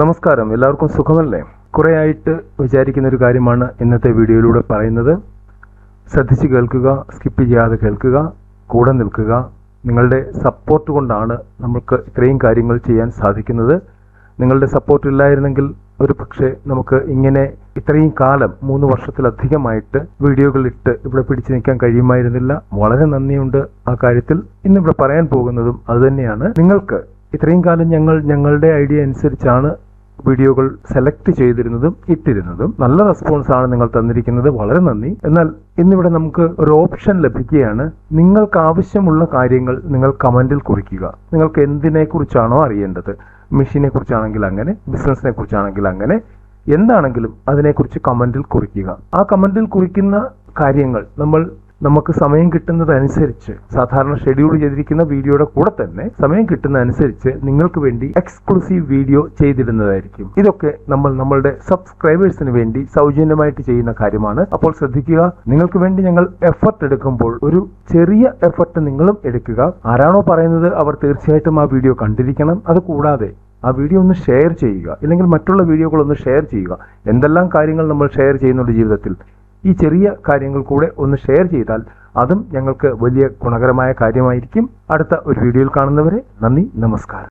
നമസ്കാരം. എല്ലാവർക്കും സുഖമല്ലേ? കുറെ ആയിട്ട് വിചാരിക്കുന്ന ഒരു കാര്യമാണ് ഇന്നത്തെ വീഡിയോയിലൂടെ പറയുന്നത്. ശ്രദ്ധിച്ച് കേൾക്കുക സ്കിപ്പ് ചെയ്യാതെ കേൾക്കുക കൂടെ നിൽക്കുക. നിങ്ങളുടെ സപ്പോർട്ട് കൊണ്ടാണ് നമുക്ക് ഇത്രയും കാര്യങ്ങൾ ചെയ്യാൻ സാധിക്കുന്നത്. നിങ്ങളുടെ സപ്പോർട്ട് ഇല്ലായിരുന്നെങ്കിൽ ഒരു പക്ഷേ നമുക്ക് ഇങ്ങനെ ഇത്രയും കാലം മൂന്ന് വർഷത്തിലധികമായിട്ട് വീഡിയോകൾ ഇട്ട് ഇവിടെ പിടിച്ചു നിൽക്കാൻ കഴിയുമായിരുന്നില്ല. വളരെ നന്ദിയുണ്ട് ആ കാര്യത്തിൽ. ഇന്നിവിടെ പറയാൻ പോകുന്നതും അതുതന്നെയാണ്. നിങ്ങൾക്ക് ഇത്രയും കാലം ഞങ്ങൾ ഞങ്ങളുടെ ഐഡിയ അനുസരിച്ചാണ് വീഡിയോകൾ സെലക്ട് ചെയ്തിരുന്നതും ഇട്ടിരുന്നതും. നല്ല റെസ്പോൺസ് ആണ് നിങ്ങൾ തന്നിരിക്കുന്നത്. വളരെ നന്ദി. എന്നാൽ ഇന്നിവിടെ നമുക്ക് ഒരു ഓപ്ഷൻ ലഭിക്കുകയാണ്. നിങ്ങൾക്ക് ആവശ്യമുള്ള കാര്യങ്ങൾ നിങ്ങൾ കമന്റിൽ കുറിക്കുക. നിങ്ങൾക്ക് എന്തിനെ കുറിച്ചാണോ അറിയേണ്ടത്? മെഷീനെ കുറിച്ചാണെങ്കിൽ അങ്ങനെ ബിസിനസിനെ കുറിച്ചാണെങ്കിൽ അങ്ങനെ എന്താണെങ്കിലും അതിനെക്കുറിച്ച് കമന്റിൽ കുറിക്കുക. ആ കമന്റിൽ കുറിക്കുന്ന കാര്യങ്ങൾ നമ്മൾ നമുക്ക് സമയം കിട്ടുന്നതനുസരിച്ച് സാധാരണ ഷെഡ്യൂൾ ചെയ്തിരിക്കുന്ന വീഡിയോയുടെ കൂടെ തന്നെ സമയം കിട്ടുന്ന അനുസരിച്ച് നിങ്ങൾക്ക് വേണ്ടി എക്സ്ക്ലൂസീവ് വീഡിയോ ചെയ്തിടുന്നതായിരിക്കും. ഇതൊക്കെ നമ്മൾ നമ്മളുടെ സബ്സ്ക്രൈബേഴ്സിന് വേണ്ടി സൗജന്യമായിട്ട് ചെയ്യുന്ന കാര്യമാണ്. അപ്പോൾ ശ്രദ്ധിക്കുക നിങ്ങൾക്ക് വേണ്ടി ഞങ്ങൾ എഫർട്ട് എടുക്കുമ്പോൾ ഒരു ചെറിയ എഫർട്ട് നിങ്ങളും എടുക്കുക. ആരാണോ പറയുന്നത് അവർ തീർച്ചയായിട്ടും ആ വീഡിയോ കണ്ടിരിക്കണം. അത് കൂടാതെ ആ വീഡിയോ ഒന്ന് ഷെയർ ചെയ്യുക. ഇല്ലെങ്കിൽ മറ്റുള്ള വീഡിയോകളൊന്ന് ഷെയർ ചെയ്യുക. എന്തെല്ലാം കാര്യങ്ങൾ നമ്മൾ ഷെയർ ചെയ്യുന്നുണ്ട് ജീവിതത്തിൽ? ഈ ചെറിയ കാര്യങ്ങൾ കൂടെ ഒന്ന് ഷെയർ ചെയ്താൽ അതും ഞങ്ങൾക്ക് വലിയ ഗുണകരമായ കാര്യമായിരിക്കും. അടുത്ത ഒരു വീഡിയോയിൽ കാണുന്നവരെ നന്ദി നമസ്കാരം.